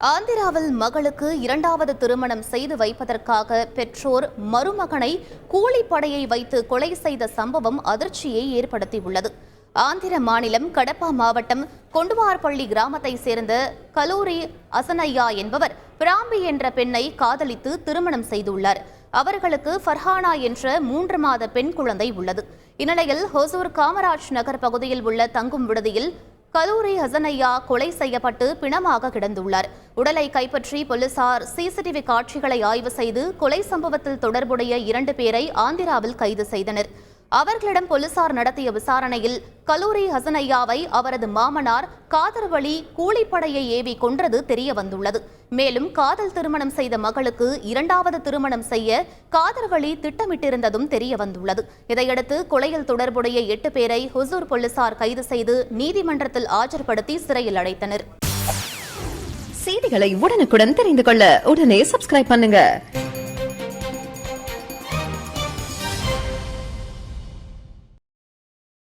ஆந்திராவில் மகளுக்கு இரண்டாவது திருமணம் செய்து வைப்பதற்காக பெற்றோர் மருமகனை கூலிப்படையை வைத்து கொலை செய்த சம்பவம் அதிர்ச்சியை ஏற்படுத்தியுள்ளது. ஆந்திர மாநிலம் கடப்பா மாவட்டம் கொண்டுவார்பள்ளி கிராமத்தை சேர்ந்த கலூரி அசனையா என்பவர் பிராம்பி என்ற பெண்ணை காதலித்து திருமணம் செய்துள்ளார். அவர்களுக்கு ஃபர்ஹானா என்ற மூன்று மாத பெண் குழந்தை உள்ளது. இந்நிலையில் ஹொசூர் காமராஜ் நகர் பகுதியில் உள்ள தங்கும் விடுதியில் கலூரி ஹசனையா கொலை செய்யப்பட்டு பிணமாக கிடந்துள்ளார். உடலை கைப்பற்றி போலீசார் சிசிடிவி காட்சிகளை ஆய்வு செய்து கொலை சம்பவத்தில் தொடர்புடைய இரண்டு பேரை ஆந்திராவில் கைது செய்தனர். அவர்களிடம் போலீசார் நடத்திய விசாரணையில் கலூரி ஹசனையாவை அவரது மாமனார் காதர் வழி கூலிப்படையை ஏவி கொன்றது தெரிய வந்துள்ளது மேலும் காதல் திருமணம் செய்த மகளுக்கு இரண்டாவது திருமணம் செய்ய காதர் வழி திட்டமிட்டிருந்ததும் தெரிய வந்துள்ளது இதையடுத்து கொலையில் தொடர்புடைய எட்டு பேரை ஹுசூர் போலீசார் கைது செய்து நீதிமன்றத்தில் ஆஜர்படுத்தி சிறையில் அடைத்தனர். செய்திகளை உடனுக்குடன் தெரிந்து கொள்ள உடனே சப்ஸ்கிரைப் பண்ணுங்க.